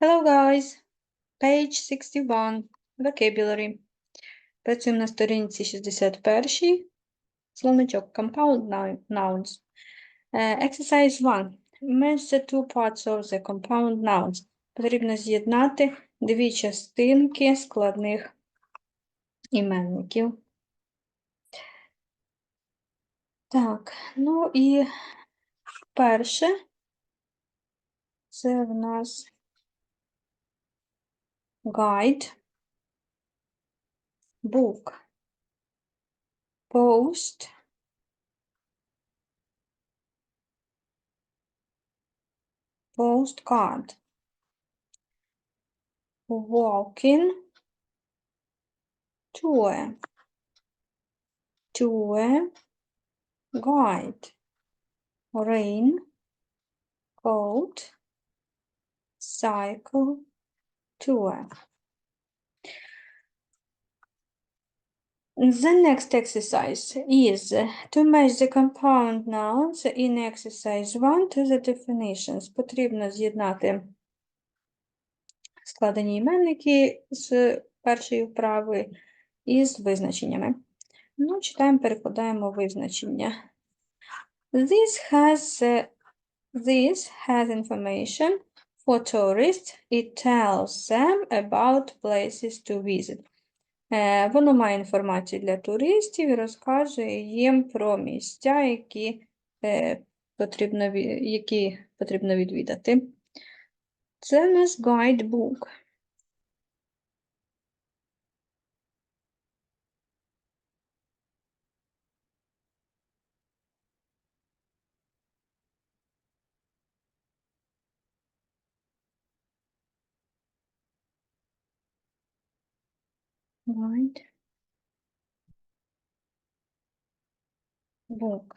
Hello, guys. Page 61. Vocabulary. Працюємо на сторінці 61. Словничок. Compound nouns. Е, Exercise 1. Match the two parts of the compound nouns. Потрібно з'єднати дві частинки складних іменників. Так, ну і перше. Це в нас guide, book, post, postcard, walking, tour, tour, guide, rain, coat, cycle, tour. The next exercise is to match the compound nouns in exercise 1 to the definitions. Потрібно з'єднати складені іменники з першої вправи із визначеннями. Ну, читаємо, перекладаємо визначення. This has, uh, this has information for tourists. It tells them about places to visit. Е, Воно має інформацію для туристів і розказує їм про місця, які, е, потрібно, які потрібно відвідати. Це у нас гайдбук. Guide. Book.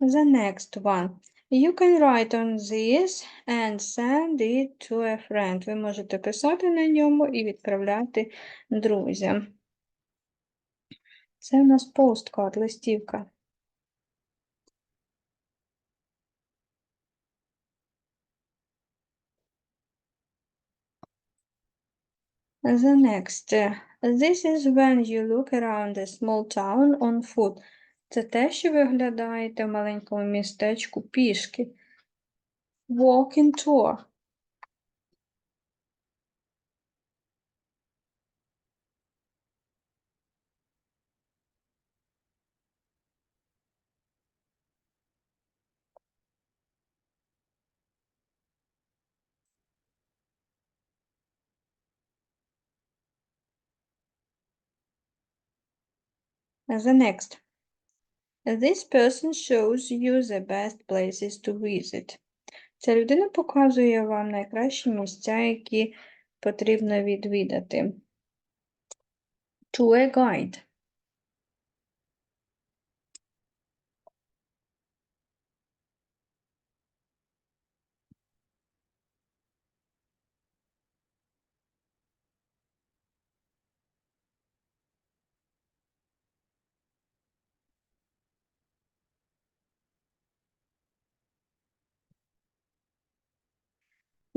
The next one. You can write on this and send it to a friend. Ви можете писати на ньому і відправляти друзям. Це у нас посткарт, листівка. The next. uh, This is when you look around a small town on foot. Це те, що ви оглядаєте в маленькому містечку пішки. Walking tour. The next. This person shows you the best places to visit. Ця людина показує вам найкращі місця, які потрібно відвідати. Tour guide.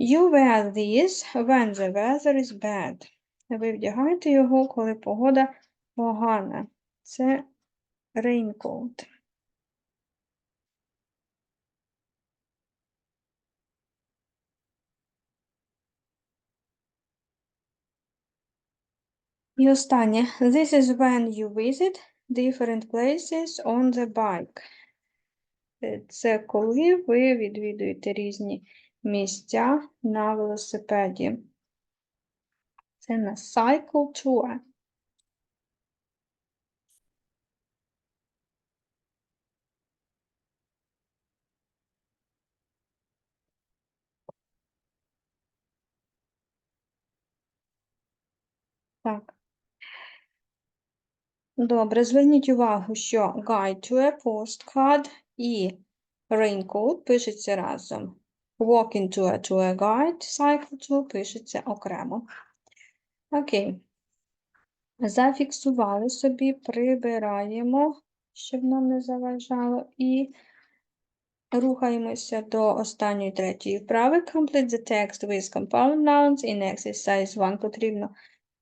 You wear this when the weather is bad. Ви вдягаєте його, коли погода погана. Це raincoat. І останнє. This is when you visit different places on the bike. Е, Це коли ви відвідуєте різні місця на велосипеді. Це на cycle tour. Так. Добре, зверніть увагу, що guide to postcard і raincoat пишеться разом. Walking to a tour guide, cycle to пишеться окремо. Окей. Зафіксували собі, прибираємо, щоб нам не заважало. І Рухаємося до останньої третьої вправи. Complete the text with compound nouns in exercise 1. Потрібно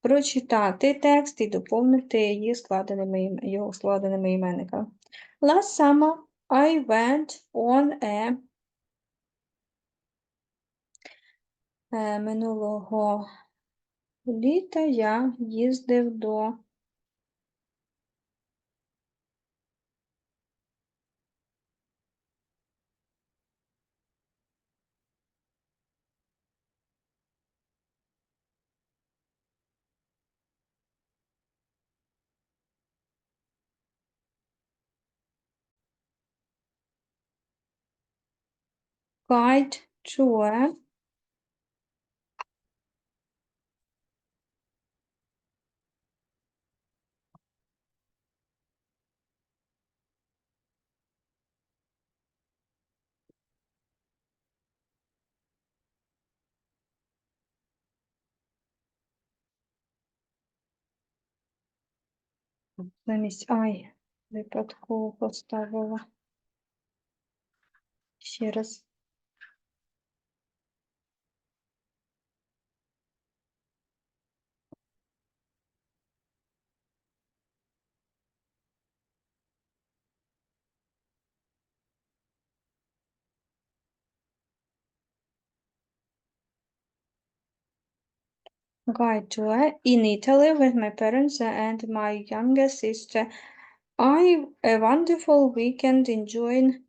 прочитати текст і доповнити її складеними, його складеними іменниками. Last summer I went on a Е, Минулого літа я їздив до guide tour замість ай випадково поставила. Ще раз. Tour in Italy with my parents and my younger sister. I a wonderful weekend enjoying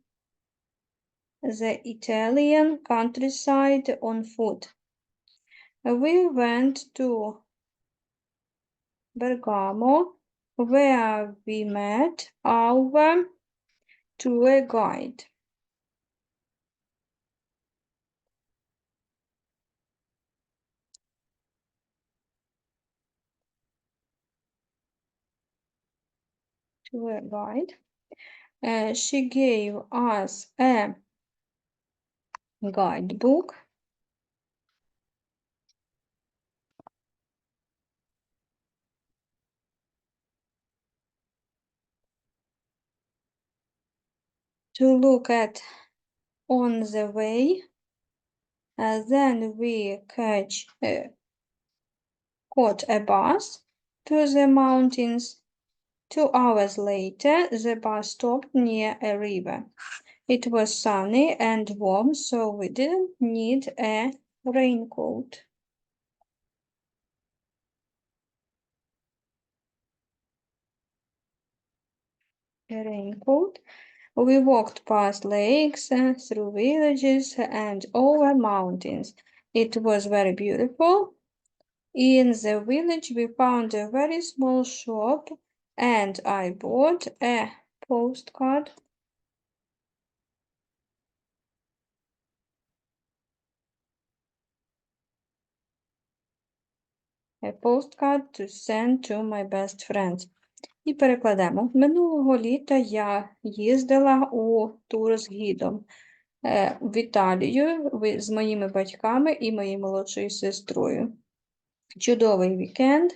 the Italian countryside on foot. We went to Bergamo, where we met our tour guide. Guide. Uh, she gave us a guidebook. to look at on the way. Uh, then we catch uh, caught a bus to the mountains. Two hours later, the bus stopped near a river. It was sunny and warm, so we didn't need a raincoat. A raincoat. We walked past lakes, through villages, and over mountains. It was very beautiful. In the village, we found a very small shop, and I bought a postcard. A postcard to send to my best friends. І перекладемо. Минулого літа я їздила у тур з гідом е, в Італію з моїми батьками і моєю молодшою сестрою. Чудовий вікенд.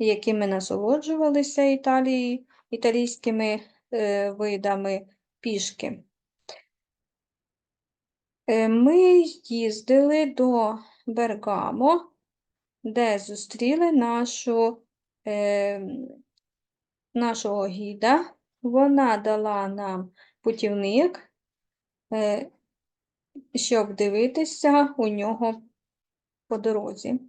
Е, яким ми насолоджувалися Італії, італійськими е, видами пішки. Е, Ми їздили до Бергамо, де зустріли нашу, е, нашого гіда. Вона дала нам путівник, е, щоб дивитися у нього по дорозі.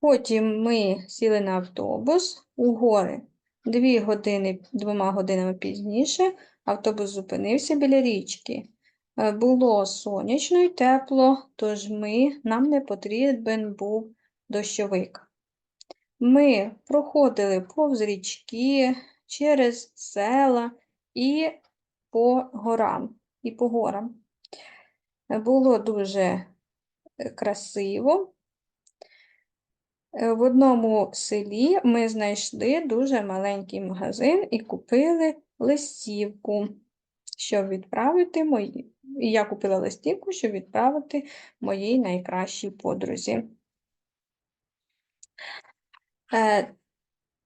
Потім ми сіли на автобус у гори. Дві години, двома годинами пізніше автобус зупинився біля річки. Е, Було сонячно і тепло, тож ми, нам не потрібен був дощовик. Ми проходили повз річки, через села і по горам. І по горам. Було дуже е, красиво. Е, В одному селі ми знайшли дуже маленький магазин і купили листівку, щоб відправити мої. Я купила листівку, щоб відправити моїй найкращій подрузі. Е,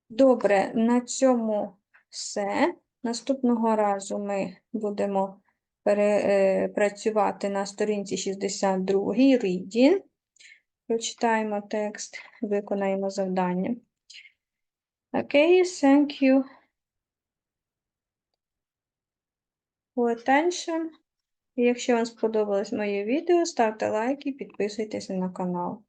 Добре, на цьому все. Наступного разу ми будемо е, працювати на сторінці 62 reading. Прочитаємо текст, виконаємо завдання. Окей, thank you for attention. Якщо вам сподобалось моє відео, ставте лайк і підписуйтесь на канал.